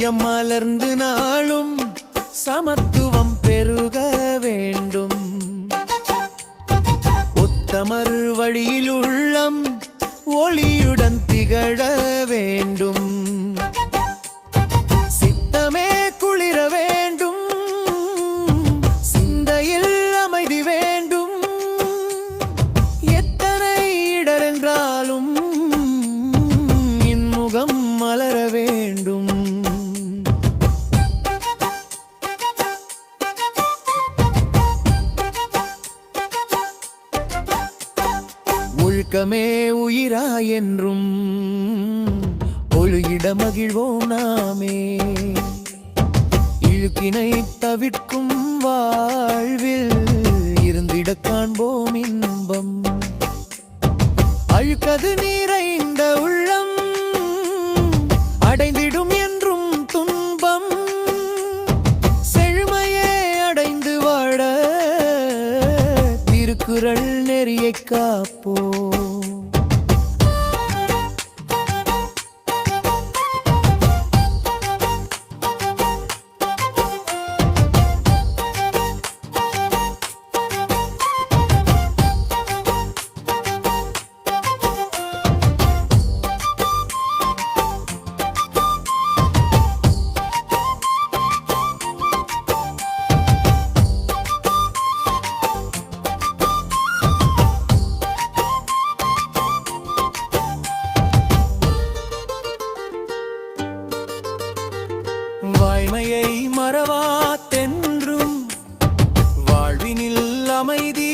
சமயம் மலர்ந்து நாளும் சமத்துவம் பெருக வேண்டும். ஒத்தமர் வழியில் உள்ளம் ஒளியுடன் திகழ வேண்டும். ஒழுக்கமே உயிரா என்றும் ஒழுகிட மகிழ்வோம் நாமே. இழுக்கினை தவிர்க்கும் வாழ்வில் இருந்திட காண்போம் இன்பம். அழுக்கது நிறைந்த உள்ள திருக்குறள் நெறியை காப்போ வாய்மையை மறவாத்தென்றும் வாழ்வினில் அமைதி